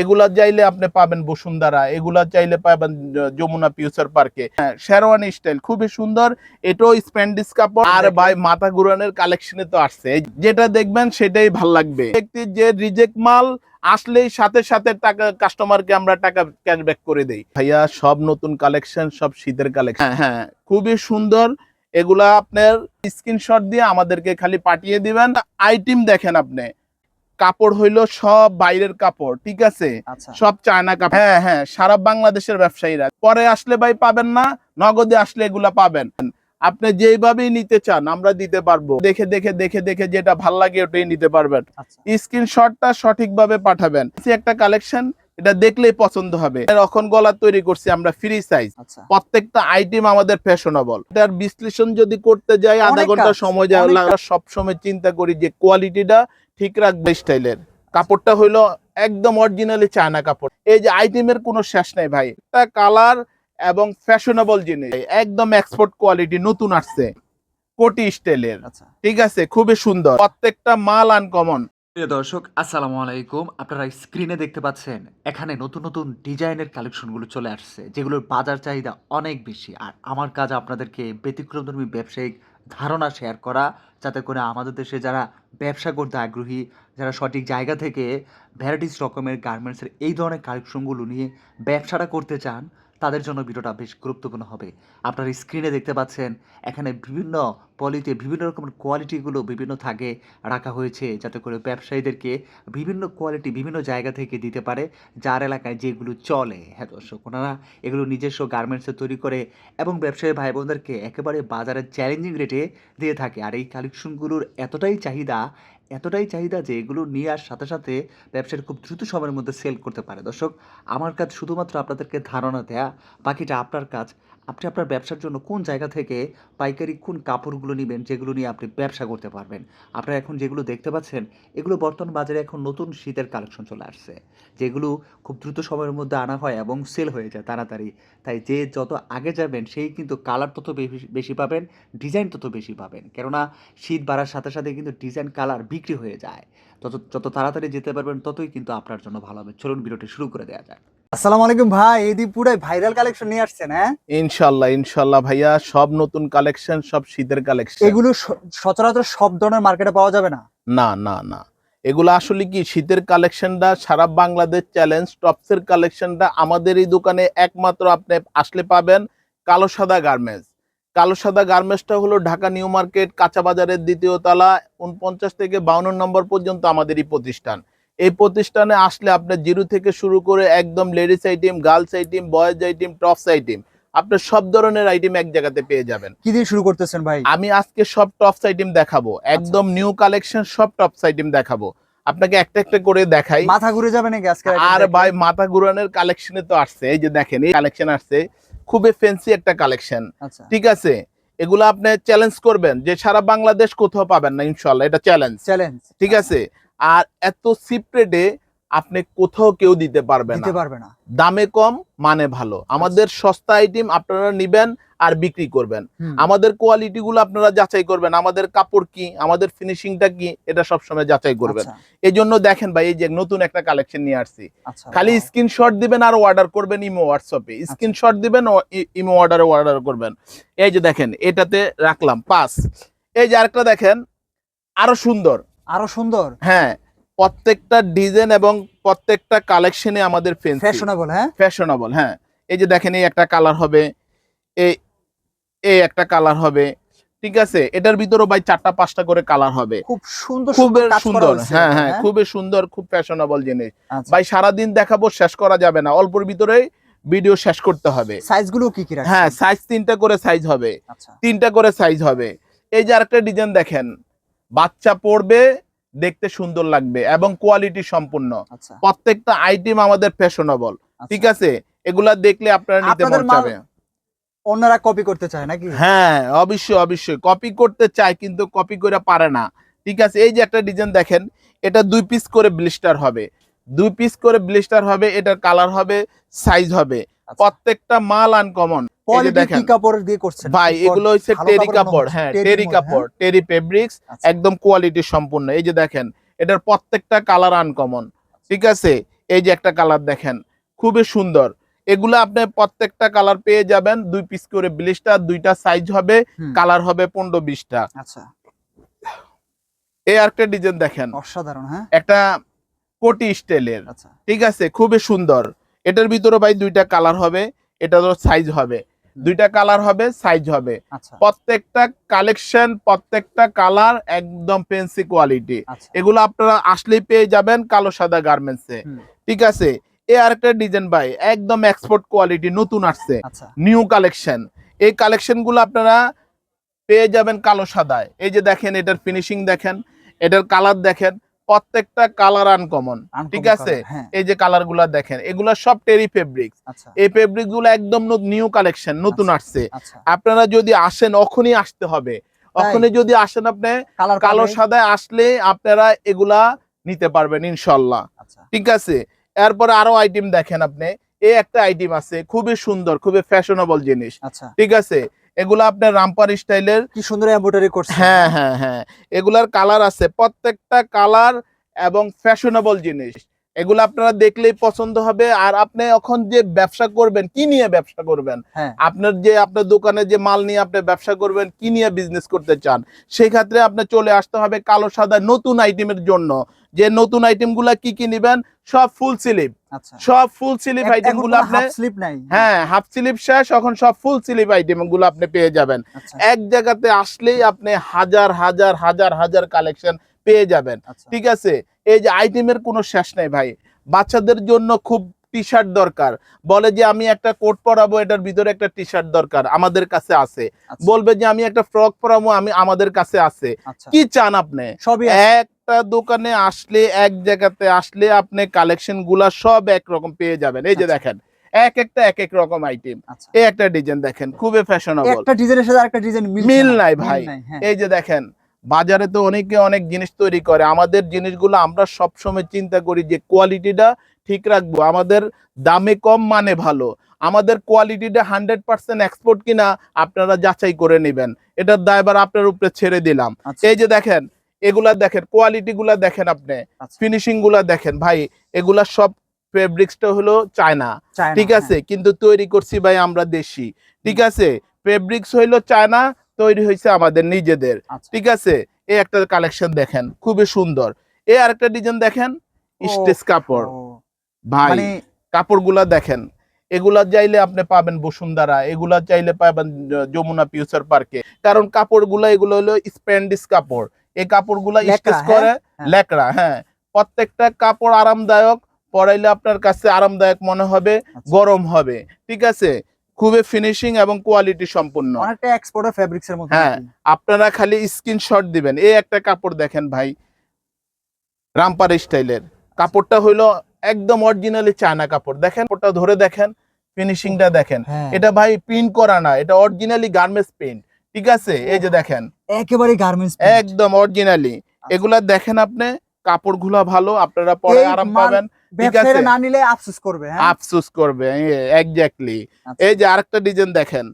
এগুলা চাইলে আপনি পাবেন বসুন্ধরা এগুলা চাইলে পাবেন যমুনা ফিউচার পার্কে। হ্যাঁ শেরওয়ানি স্টাইল খুবই সুন্দর। এটাও স্প্যান্ডিস কাপড়। আর ভাই মাথা ঘুরানোর কালেকশনে তো আসছে। যেটা দেখবেন সেটাই ভালো লাগবে। ব্যক্তি যে রিজেক্ট মাল আসলেই সাথে সাথে টাকা কাস্টমারকে আমরা টাকা ক্যাশব্যাক করে দেই। ভাইয়া সব নতুন কালেকশন সব শীতের কালেকশন হ্যাঁ হ্যাঁ খুবই সুন্দর। এগুলা আপনার স্ক্রিনশট দিয়ে আমাদেরকে খালি পাঠিয়ে দিবেন। আইটেম দেখেন আপনি। কাপড় হইল সব বাইরের কাপড় ঠিক আছে? আচ্ছা। সব চায়না কাপড়। হ্যাঁ হ্যাঁ সারা বাংলাদেশের ব্যবসায়ীরা। পরে আসলে ভাই পাবেন না নগদে আসলে এগুলা পাবেন। আপনি যেইভাবেই নিতে চান আমরা দিতে পারব। দেখে দেখে দেখে দেখে যেটা ভালো লাগে ওটাই নিতে পারবেন। আচ্ছা। স্ক্রিনশটটা সঠিকভাবে পাঠাবেন। একটা কালেকশন এটা দেখলেই পছন্দ হবে। এখন গলা তৈরি করছি আমরা ফ্রি সাইজ আচ্ছা। প্রত্যেকটা আইটেম আমাদের ফ্যাশনেবল এটার বিশ্লেষণ যদি করতে যাই আধা ঘণ্টা সময় যায় অনেক আমরা সব চিন্তা করি যে কোয়ালিটিটা ঠিক রাখবে স্টাইলের। কাপড়টা হইল একদম অরিজিনালি চায়না কাপড়। এই যে আইটেমের কোনো শেষ নাই ভাই। একটা কালার এবং ফ্যাশনেবল জিনিস। একদম এক্সপোর্ট কোয়ালিটি নতুন আসছে। কোটি স্টাইলের। আচ্ছা। ঠিক আছে খুবই সুন্দর। প্রত্যেকটা মাল আনকমন প্রিয় দর্শক আসসালামু আলাইকুম। আপনারা স্ক্রিনে দেখতে পাচ্ছেন এখানে নতুন নতুন ডিজাইনের কালেকশনগুলো চলে আসছে যেগুলোর বাজার চাহিদা অনেক বেশি। আর আমার কাজ আপনাদেরকে ব্যতিক্রমধর্মী ব্যবসায়িক ধারণা শেয়ার করা, যাতে করে আমাদের দেশে যারা ব্যবসা করতে আগ্রহী, যারা সঠিক জায়গা থেকে ভ্যারাইটিস রকমের গার্মেন্টসের এই ধরনের কালেকশনগুলো নিয়ে ব্যবসাটা করতে চান তাদের জন্য ভিডিওটা বেশ গুরুত্বপূর্ণ হবে। আপনারা স্ক্রিনে দেখতে পাচ্ছেন, এখানে বিভিন্ন পলিতে বিভিন্ন রকমের কোয়ালিটিগুলো বিভিন্ন থাকে রাখা হয়েছে যাতে করে ব্যবসায়ীদেরকে বিভিন্ন কোয়ালিটি বিভিন্ন জায়গা থেকে দিতে পারে যার এলাকায় যেগুলো চলে। হ্যাঁ দর্শক, ওনারা এগুলো নিজস্ব গার্মেন্টসে তৈরি করে এবং ব্যবসায়ী ভাই বোনদেরকে একেবারে বাজারের চ্যালেঞ্জিং রেটে দিয়ে থাকে। আর এই কালেকশনগুলোর এতটাই চাহিদা এতটাই চাহিদা যে এগুলো নিয়ে আসার সাথে সাথে ব্যবসার খুব দ্রুত সময়ের মধ্যে সেল করতে পারে। দর্শক, আমার কাজ শুধুমাত্র আপনাদেরকে ধারণা দেয়া, বাকিটা আপনার কাজ। আপনি আপনার ব্যবসার জন্য কোন জায়গা থেকে পাইকারি কোন কাপড়গুলো নেবেন যেগুলো নিয়ে আপনি ব্যবসা করতে পারবেন? আপনারা এখন যেগুলো দেখতে পাচ্ছেন, এগুলো বর্তমান বাজারে এখন নতুন শীতের কালেকশন চলে আসছে। যেগুলো খুব দ্রুত সময়ের মধ্যে আনা হয় এবং সেল হয়ে যায় তাড়াতাড়ি। তাই যে যত আগে যাবেন, সেই কিন্তু কালার তত বেশি- পাবেন ডিজাইন তত বেশি পাবেন। কেননা শীত বাড়ার সাথে সাথে কিন্তু ডিজাইন কালার বিক্রি হয়ে যায়। তত, যত তাড়াতাড়ি যেতে পারবেন, ততই কিন্তু আপনার জন্য ভালো হবে। চলুন ভিডিওটি শুরু করে দেওয়া যাক। আসসালামু আলাইকুম ভাই এদি পুরাই ভাইরাল কালেকশন নিয়ে আসছেন হ্যাঁ? ইনশাল্লাহ ইনশাল্লাহ ভাইয়া সব নতুন কালেকশন সব শীতের কালেকশন এগুলো সচরাচর সব ধরনের মার্কেটে পাওয়া যাবে না? না না না। এগুলো আসলে কি শীতের কালেকশনটা সারা বাংলাদেশ চ্যালেঞ্জ টপসের কালেকশনটা আমাদের এই দোকানে একমাত্র আপনি আসলে পাবেন কালো সাদা গার্মেন্টস কালো সাদা গার্মেন্টসটা হলো ঢাকা নিউ মার্কেট কাঁচা বাজারের দ্বিতীয় তলা উনপঞ্চাশ থেকে বাউন্ন নম্বর পর্যন্ত আমাদের এই প্রতিষ্ঠান। এই প্রতিষ্ঠানে আসলে আপনার জিরো থেকে শুরু করে একদম ladies item girls item boys item tops item আপনার সব ধরনের আইটেম এক জায়গাতে পেয়ে যাবেন। কি দিয়ে শুরু করতেছেন ভাই? আমি আজকে সব টপস আইটেম দেখাবো একদম নিউ কালেকশন সব টপস আইটেম দেখাবো। আপনাকে একটা একটা করে দেখাই। মাথা ঘুরে যাবে নাকি আজকে আর ভাই মাথা ঘুরানোর কালেকশনে তো আসছে এই যে দেখেন এই কালেকশন আসছে। খুবই ফ্যান্সি একটা কালেকশন। আচ্ছা। ঠিক আছে? এগুলো আপনি চ্যালেঞ্জ করবেন যে সারা বাংলাদেশ কোথাও পাবেন না ইনশাল্লাহ এটা চ্যালেঞ্জ চ্যালেঞ্জ ঠিক আছে? আর এত চিপ রেটে আপনি কোথাও কেউ দিতে পারবে না। পারবে না। দামে কম মানে ভালো। আমাদের সস্তা আইটেম আপনারা নিবেন আর বিক্রি করবেন। আমাদের কোয়ালিটি গুলো আপনারা যাচাই করবেন। আমাদের কাপড় কি আমাদের ফিনিশিংটা কি এটা সবসময় যাচাই করবেন। আচ্ছা, এই জন্য দেখেন ভাই এই যে নতুন একটা কালেকশন নিয়ে আসছি। আচ্ছা। খালি। স্ক্রিনশট দিবেন আর অর্ডার করবেন ইমো হোয়াটসঅ্যাপে স্ক্রিনশট দিবেন ইমো অর্ডারে অর্ডার করবেন। এই যে দেখেন এটাতে রাখলাম। পাঁচ এই যে আরেকটা দেখেন আরও সুন্দর। আরও সুন্দর। হ্যাঁ প্রত্যেকটা ডিজাইন এবং প্রত্যেকটা কালেকশনে আমাদের ফেন্সি ফ্যাশনেবল হ্যাঁ? ফ্যাশনেবল হ্যাঁ। এই যে দেখেন এই একটা কালার হবে এই এই একটা কালার হবে ঠিক আছে? এটার ভিতরও ভাই চারটা পাঁচটা করে কালার হবে। খুব সুন্দর খুব সুন্দর হ্যাঁ হ্যাঁ খুবই সুন্দর খুব ফ্যাশনেবল জিনিস। আচ্ছা। ভাই সারাদিন দেখাবো শেষ করা যাবে না। অল্পর ভিতরেই ভিডিও শেষ করতে হবে। সাইজগুলো কি কি হ্যাঁ সাইজ তিনটা করে সাইজ হবে। আচ্ছা। তিনটা করে সাইজ হবে। এই যে আরেকটা ডিজাইন দেখেন বাচ্চা পড়বে দেখতে সুন্দর লাগবে এবং কোয়ালিটি সম্পূর্ণ। আচ্ছা। প্রত্যেকটা আইটেম আমাদের ফ্যাশনেবল আচ্ছা। ঠিক আছে? এগুলা দেখলে আপনারা নিতে মাল অন্যরা কপি করতে চায় নাকি? হ্যাঁ অবশ্যই অবশ্যই। কপি করতে চায় কিন্তু কপি করে পারে না। ঠিক আছে? এই যে একটা ডিজাইন দেখেন এটা দুই পিস করে ব্লিস্টার হবে। দুই পিস করে ব্লিস্টার হবে এটার কালার হবে সাইজ হবে। আচ্ছা। প্রত্যেকটা মাল আনকমন কোয়ালিটি কাপড় দিয়ে করছেন। ভাই এগুলো হচ্ছে টেরি কাপড় হ্যাঁ টেরি কাপড় টেরি ফেব্রিক্স আচ্ছা। একদম কোয়ালিটি সম্পূর্ণ। এই যে দেখেন এটার প্রত্যেকটা কালার আনকমন ঠিক আছে? এই যে একটা কালার দেখেন খুবই সুন্দর। এগুলো আপনি প্রত্যেকটা কালার পেয়ে যাবেন দুই পিস করে ব্লিস্টার দুইটা সাইজ হবে কালার হবে পনেরো বিশটা। আচ্ছা। এই আরেকটা ডিজাইন দেখেন অসাধারণ হ্যাঁ? একটা কোটি স্টাইলের আচ্ছা। ঠিক আছে? খুবই সুন্দর। এটার ভিতরে ভাই দুইটা কালার হবে এটারও সাইজ হবে। দুইটা কালার হবে সাইজ হবে। আচ্ছা। প্রত্যেকটা কালেকশন প্রত্যেকটা কালার একদম পেন্সি কোয়ালিটি আচ্ছা। এগুলো আপনারা আসলেই পেয়ে যাবেন কালো সাদা গার্মেন্টসে। ঠিক আছে? এ আরেকটা ডিজাইন ভাই একদম এক্সপোর্ট কোয়ালিটি নতুন আসছে। আচ্ছা। নিউ কালেকশন এই কালেকশনগুলো আপনারা পেয়ে যাবেন কালো সাদায়। এই যে দেখেন এটার ফিনিশিং দেখেন এটার কালার দেখেন। প্রত্যেকটা কালার আনকমন ঠিক আছে? হ্যাঁ। এই যে কালারগুলা দেখেন এগুলা সব টেরি ফেব্রিক্স আচ্ছা। এই ফেব্রিকগুলো একদম নিউ কালেকশন নতুন আসছে। আচ্ছা। আপনারা যদি আসেন অখনই আসতে হবে। অখনই যদি আসেন আপনি কালো সাদায় আসলে আপনারা এগুলা নিতে পারবেন ইনশাল্লাহ। আচ্ছা। ঠিক আছে? এরপরে আরও আইটেম দেখেন আপনি। এই একটা আইটেম আছে খুবই সুন্দর খুবই ফ্যাশনেবল জিনিস। আচ্ছা। ঠিক আছে? এগুলো আপনার রামপার স্টাইলের। কি সুন্দর এমব্রয়ডারি করছে। হ্যাঁ হ্যাঁ হ্যাঁ। এগুলার কালার আছে। প্রত্যেকটা কালার এবং ফ্যাশনেবল জিনিস। এগুলো আপনারা দেখলেই পছন্দ হবে। আর আপনি এখন যে ব্যবসা করবেন কি নিয়ে ব্যবসা করবেন? হ্যাঁ। আপনার যে আপনার দোকানে যে মাল নিয়ে আপনি ব্যবসা করবেন কি নিয়ে বিজনেস করতে চান? সেই ক্ষেত্রে আপনি চলে আসতে হবে কালো সাদা নতুন আইটেমের জন্য। যে নতুন আইটেমগুলা কি কি নিবেন? সব ফুল স্লিপ আচ্ছা। সব ফুল স্লিপ আইটেমগুলো আপনি স্লিপ নাই। হ্যাঁ হাফ স্লিপ শেষ এখন সব ফুল স্লিপ আইটেমগুলো আপনি পেয়ে যাবেন। আচ্ছা। এক জায়গাতে আসলেই আপনি হাজার হাজার হাজার হাজার কালেকশন পেয়ে যাবেন। আচ্ছা। ঠিক আছে? এই যে আইটেমের কোনো শেষ নাই ভাই। বাচ্চাদের জন্য খুব টি শার্ট দরকার। বলে যে আমি একটা কোট পরাবো এটার ভিতরে একটা টি শার্ট দরকার। আমাদের কাছে আছে। আচ্ছা, বলবে যে আমি একটা ফ্রক পরাবো আমি আমাদের কাছে আছে। আচ্ছা। কি চান আপনি? সবই। একটা দোকানে আসলে এক জায়গাতে আসলে আপনি কালেকশনগুলা সব একরকম পেয়ে যাবেন। এই যে। দেখেন এক একটা এক এক রকম আইটেম। এই একটা ডিজাইন দেখেন খুবই ফ্যাশনেবল একটা ডিজাইনের সাথে আরেকটা ডিজাইন মিল নাই ভাই। হ্যাঁ। এই যে দেখেন বাজারে তো অনেকে অনেক জিনিস তৈরি করে। আমাদের জিনিসগুলো আমরা সবসময় চিন্তা করি যে কোয়ালিটিটা ঠিক রাখব। আমাদের দামে কম মানে ভালো। আমাদের কোয়ালিটিটা হান্ড্রেড পার্সেন্ট এক্সপোর্ট কিনা আপনারা যাচাই করে নেবেন। এটার দায়বার আপনার উপরে ছেড়ে দিলাম। আচ্ছা। এই যে দেখেন এগুলা দেখেন কোয়ালিটি গুলা দেখেন আপনি। আচ্ছা। ফিনিশিংগুলা দেখেন। ভাই এগুলা সব ফেব্রিক্সটা হলো চায়না চায়না, ঠিক হ্যাঁ। আছে? কিন্তু তৈরি করছি ভাই আমরা দেশি। ঠিক আছে? ফেব্রিক্স হইল চায়না তৈরি হয়েছে আমাদের নিজেদের। আচ্ছা। ঠিক আছে? এই একটা কালেকশন দেখেন খুবই সুন্দর। এই আরেকটা ডিজাইন দেখেন স্টেজ কাপড়। ভাই মানে কাপড়গুলা দেখেন এগুলা চাইলে আপনি পাবেন বসুন্ধরা এগুলা চাইলে পাবেন যমুনা ফিউচার পার্কে। কারণ কাপড়গুলা এগুলো হলো স্প্যান্ডিস কাপড়। এই কাপড়গুলা স্টেচ হ্যাঁ? করে হ্যাঁ। লেকড়া হ্যাঁ। প্রত্যেকটা কাপড় আরামদায়ক পরাইলে আপনার কাছে আরামদায়ক মনে হবে আচ্ছা। গরম হবে। ঠিক আছে? খুবই ফিনিশিং এবং কোয়ালিটি সম্পূর্ণ। অনেকটা এক্সপোর্টার ফেব্রিক্স এর মধ্যে হ্যাঁ। আপনারা খালি স্ক্রিনশট দিবেন। এই একটা কাপড় দেখেন ভাই রামপার স্টাইলের। কাপড়টা হইল একদম অরিজিনালি চায়না কাপড়। দেখেন ওটা ধরে দেখেন ফিনিশিংটা দেখেন। হ্যাঁ। এটা ভাই প্রিন্ট করা না এটা অরিজিনালি গার্মেন্টস প্রিন্ট ঠিক আছে? এই যে দেখেন। একেবারে গার্মেন্টস একদম অরিজিনালি এগুলা দেখেন আপনি কাপড়গুলা ভালো আপনারা পরে আচ্ছা। আরাম পাবেন। ব্যবসায়ীরা না নিলে আফসোস করবে হ্যাঁ? আফসোস করবে এক্স্যাক্টলি আচ্ছা। এই যে আরেকটা ডিজাইন দেখেন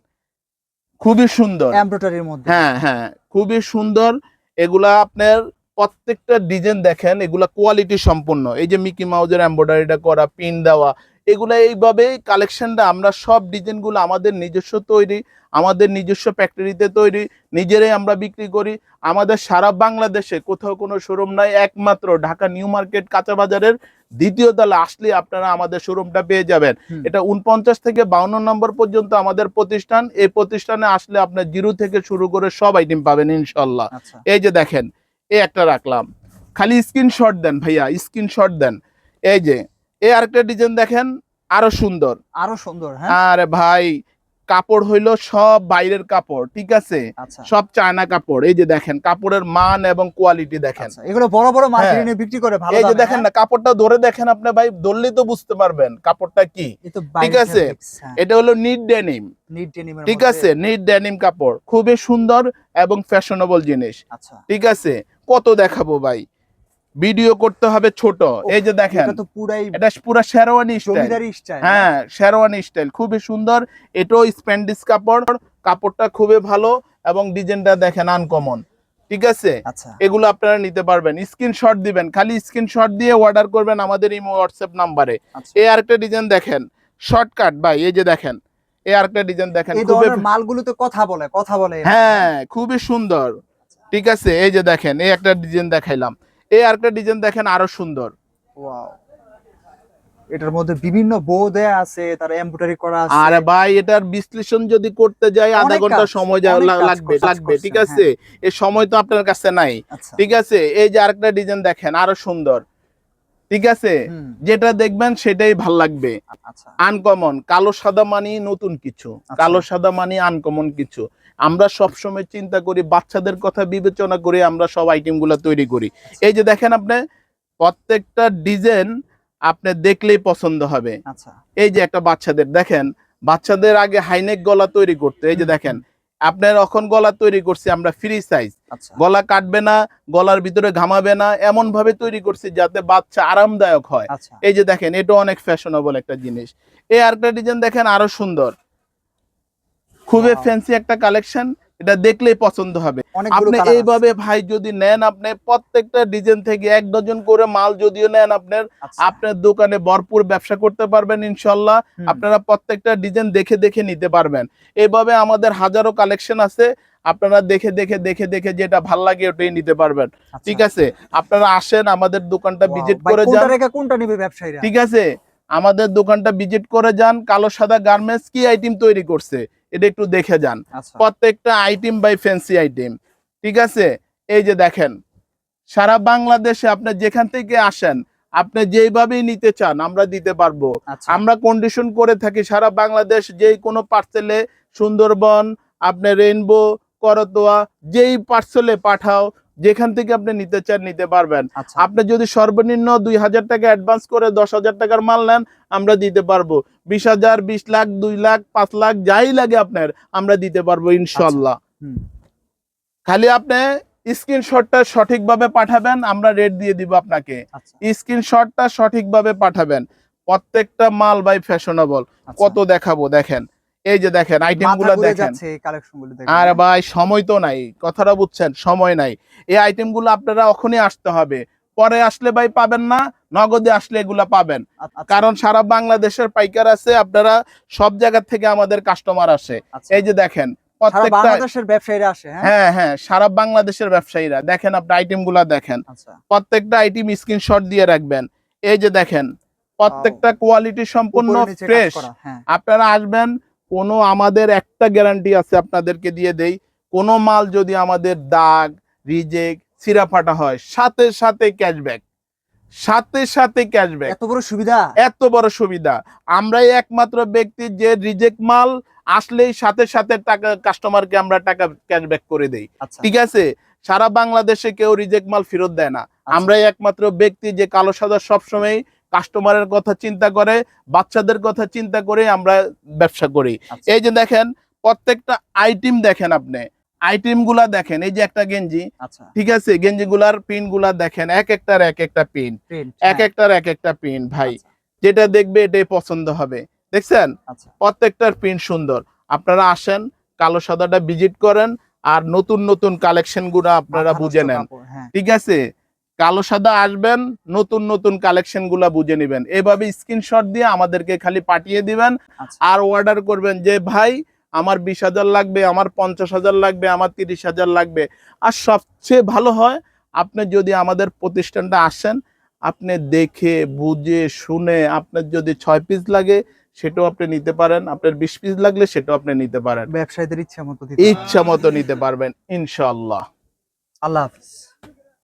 খুবই সুন্দর। এমব্রয়ডারির মধ্যে। হ্যাঁ হ্যাঁ খুবই সুন্দর। এগুলা আপনার প্রত্যেকটা ডিজাইন দেখেন এগুলা কোয়ালিটি সম্পূর্ণ। এই যে মিকি মাউজের এমব্রয়ডারিটা করা পিন দেওয়া এগুলা এইভাবে কালেকশনটা আমরা সব ডিজাইনগুলো আমাদের নিজস্ব তৈরি আমাদের নিজস্ব ফ্যাক্টরিতে তৈরি নিজেরাই আমরা বিক্রি করি। আমাদের সারা বাংলাদেশে কোথাও কোনো শোরুম নাই একমাত্র ঢাকা নিউ মার্কেট কাঁচা বাজারের দ্বিতীয় তলা। আসলে আপনারা আমাদের শোরুমটা পেয়ে যাবেন। এটা উনপঞ্চাশ থেকে বাউন্ন নম্বর পর্যন্ত আমাদের প্রতিষ্ঠান। এই প্রতিষ্ঠানে আসলে আপনার জিরো থেকে শুরু করে সব আইটেম পাবেন ইনশাল্লাহ। আচ্ছা। এই যে দেখেন এই একটা রাখলাম। খালি স্ক্রিনশট দেন ভাইয়া স্ক্রিনশট দেন। এই যে এই আরেকটা ডিজাইন দেখেন আরও সুন্দর। আরও সুন্দর হ্যাঁ? আরে ভাই কাপড় হইল সব বাইরের কাপড় ঠিক আছে? আচ্ছা। সব চায়না কাপড় এই যে দেখেন কাপড়ের মান এবং কোয়ালিটি দেখেন। আচ্ছা, এগুলো বড় বড় মার্কেটে হ্যাঁ। নিয়ে বিক্রি করে ভালো এই যে দেখেন হ্যাঁ? না কাপড়টা ধরে দেখেন আপনি ভাই ধরলেই তো বুঝতে পারবেন কাপড়টা কি। ঠিক আছে। এটা হলো নিট ডেনিম ঠিক আছে? নিট ডেনিম কাপড় খুবই সুন্দর এবং ফ্যাশনেবল জিনিস। আচ্ছা। ঠিক আছে? কত দেখাবো ভাই? ভিডিও করতে হবে ছোট। এই যে দেখেন এটা তো পুরাই এটা পুরো শেরওয়ানি স্টাইল জমিদারি স্টাইল হ্যাঁ শেরওয়ানি স্টাইল খুবই সুন্দর। এটাও স্প্যান্ডিস কাপড়। কাপড়টা খুবই ভালো এবং ডিজাইনটা দেখেন আনকমন ঠিক আছে? আচ্ছা। এগুলো আপনারা নিতে পারবেন। স্ক্রিনশট দিবেন। খালি স্ক্রিনশট দিয়ে অর্ডার করবেন আমাদের ইমো হোয়াটসঅ্যাপ নাম্বারে আচ্ছা। এই আরেকটা ডিজাইন দেখেন। শর্টকাট ভাই এই যে দেখেন। এই আরেকটা ডিজাইন দেখেন। এই খুবই ধরনের মালগুলোতে কথা বলে কথা বলে হ্যাঁ খুবই সুন্দর। ঠিক আছে? এই যে দেখেন এই একটা ডিজাইন দেখাইলাম। এই আরেকটা ডিজাইন দেখেন আরও সুন্দর. এটার মধ্যে বিভিন্ন বো দেয়া আছে তার এমব্রয়ডারি করা আছে। আর ভাই এটার বিশ্লেষণ যদি করতে যাই আধা ঘণ্টা সময় যা- লাগবে লাগবে ঠিক আছে? এই সময় তো আপনার কাছে নাই। আচ্ছা। ঠিক আছে? এই যে আরেকটা ডিজাইন দেখেন আরও সুন্দর। ঠিক আছে? যেটা দেখবেন সেটাই ভালো লাগবে। আচ্ছা। আনকমন কালো সাদা মানি নতুন কিছু। আচ্ছা। কালো সাদা মানি আনকমন কিছু। আমরা সব সময় চিন্তা করি বাচ্চাদের কথা বিবেচনা করে আমরা সব আইটেমগুলা তৈরি করি। এই যে দেখেন আপনি প্রত্যেকটা ডিজাইন আপনি দেখলেই পছন্দ হবে। আচ্ছা। এই যে একটা বাচ্চাদের দেখেন বাচ্চাদের আগে হাইনেক গলা তৈরি করতে এই যে দেখেন আপনার এখন গলা তৈরি করছি আমরা ফ্রি সাইজ আচ্ছা। গলা কাটবে না গলার ভিতরে ঘামাবে না এমন ভাবে তৈরি করছি যাতে বাচ্চা আরামদায়ক হয়। আচ্ছা। এই যে দেখেন এটা অনেক ফ্যাশনেবল একটা জিনিস। এই আরেকটা ডিজাইন দেখেন আরও সুন্দর। খুবই ফ্যান্সি একটা কালেকশন এটা দেখলেই পছন্দ হবে। আপনি এইভাবে ভাই যদি নেন আপনি প্রত্যেকটা ডিজাইন থেকে এক ডজন করে মাল যদিও নেন আপনার আচ্ছা, আপনার দোকানে ভরপুর ব্যবসা করতে পারবেন ইনশাল্লাহ। আপনারা প্রত্যেকটা ডিজাইন দেখে দেখে নিতে পারবেন। এইভাবে আমাদের হাজারো কালেকশন আছে আপনারা দেখে দেখে দেখে দেখে যেটা ভালো লাগে ওটাই নিতে পারবেন। আচ্ছা। ঠিক আছে? আপনারা আসেন আমাদের দোকানটা ভিজিট করে কোনটা যান কোনটা নিবে ব্যবসায়ীরা? ঠিক আছে? আমাদের দোকানটা ভিজিট করে যান কালো সাদা গার্মেন্টস কি আইটেম তৈরি করছে এটা একটু দেখে যান। আচ্ছা। প্রত্যেকটা আইটেম বাই ফ্যান্সি আইটেম ঠিক আছে? এই যে দেখেন সারা বাংলাদেশে আপনি যেখান থেকে আসেন আপনি যেইভাবেই নিতে চান আমরা দিতে পারব। আচ্ছা। আমরা কন্ডিশন করে থাকি সারা বাংলাদেশ যেই কোনো পার্সেলে সুন্দরবন আপনি রেইনবো করতোয়া যেই পার্সেলে পাঠাও যেখান থেকে আপনি নিতে চান নিতে পারবেন। আচ্ছা। আপনি যদি সর্বনিম্ন দুই হাজার টাকা অ্যাডভান্স করে দশ হাজার টাকার মাল নেন আমরা দিতে পারব। বিশ হাজার বিশ লাখ দুই লাখ পাঁচ লাখ যাই লাগে আপনার আমরা দিতে পারব ইনশাল্লাহ। খালি আপনি স্ক্রিনশটটা সঠিকভাবে পাঠাবেন আমরা রেট দিয়ে দিব আপনাকে। আচ্ছা। স্ক্রিনশটটা সঠিকভাবে পাঠাবেন। প্রত্যেকটা মাল বাই ফ্যাশনেবল আচ্ছা। কত দেখাবো দেখেন। এই যে দেখেন আইটেম মাথা দেখেন। আর ভাই সময় তো নাই কথাটা বুঝছেন সময় নাই। এই আইটেমগুলো আপনারা এখনই আসতে হবে। পরে আসলে ভাই পাবেন না নগদে আসলে এগুলা পাবেন। আচ্ছা, কারণ সারা বাংলাদেশের পাইকার আছে আপনারা সব জায়গা থেকে আমাদের কাস্টমার আসে। আচ্ছা। এই যে দেখেন প্রত্যেকটা বাংলাদেশের ব্যবসায়ীরা আসে হ্যাঁ? হ্যাঁ সারা বাংলাদেশের ব্যবসায়ীরা। দেখেন আপনি আইটেমগুলা দেখেন। আচ্ছা। প্রত্যেকটা আইটেম স্ক্রিনশট দিয়ে রাখবেন। এই যে দেখেন প্রত্যেকটা কোয়ালিটি সম্পূর্ণ উপরে নিচে কাজ ফ্রেশ আপনারা আসবেন কোনো আমাদের একটা গ্যারান্টি আছে আপনাদেরকে দিয়ে দেই। কোনো মাল যদি আমাদের দাগ রিজেক্ট সিরা ফাটা হয় সাথে সাথে ক্যাশব্যাক সাথে সাথে ক্যাশব্যাক এত বড় সুবিধা? এত বড় সুবিধা। আমরাই একমাত্র ব্যক্তি যে রিজেক্ট মাল আসলেই সাথে সাথে টাকা কাস্টমারকে আমরা টাকা ক্যাশব্যাক করে দেই। আচ্ছা। ঠিক আছে? সারা বাংলাদেশে কেউ রিজেক্ট মাল ফেরত দেয় না। আচ্ছা। আমরাই একমাত্র ব্যক্তি যে কালো সাদা সবসময় কাস্টমারের কথা চিন্তা করে বাচ্চাদের কথা চিন্তা করে আমরা ব্যবসা করি। আচ্ছা। এই যে দেখেন প্রত্যেকটা আইটেম দেখেন আপনি। আইটেমগুলা দেখেন এই যে একটা গেঞ্জি আচ্ছা। ঠিক আছে? গেঞ্জি গুলার পিনগুলা দেখেন এক একটার এক একটা পিন এক একটার এক একটা পিন ভাই। যেটা দেখবে এটাই পছন্দ হবে। দেখছেন? আচ্ছা। প্রত্যেকটার পিন সুন্দর। আপনারা আসেন কালো সাদাটা ভিজিট করেন আর নতুন নতুন কালেকশনগুলা আপনারা বুঝে নেন। হ্যাঁ। ঠিক আছে? কালো সাদা আসবেন নতুন নতুন কালেকশনগুলা বুঝে নিবেন। এভাবে স্ক্রিনশট দিয়ে আমাদেরকে খালি পাঠিয়ে দিবেন আচ্ছা। আর অর্ডার করবেন যে ভাই আমার বিশ হাজার লাগবে আমার পঞ্চাশ হাজার লাগবে আমার তিরিশ হাজার লাগবে। আর সবচেয়ে ভালো হয় আপনি যদি আমাদের প্রতিষ্ঠানটা আসেন আপনি দেখে বুঝে শুনে আপনার যদি ছয় পিস লাগে সেটাও আপনি নিতে পারেন। আপনার বিশ পিস লাগলে সেটাও আপনি নিতে পারেন। ব্যবসায়ীদের ইচ্ছা মতো ইচ্ছা মতো নিতে পারবেন ইনশাল্লাহ আল্লাহ হাফিজ।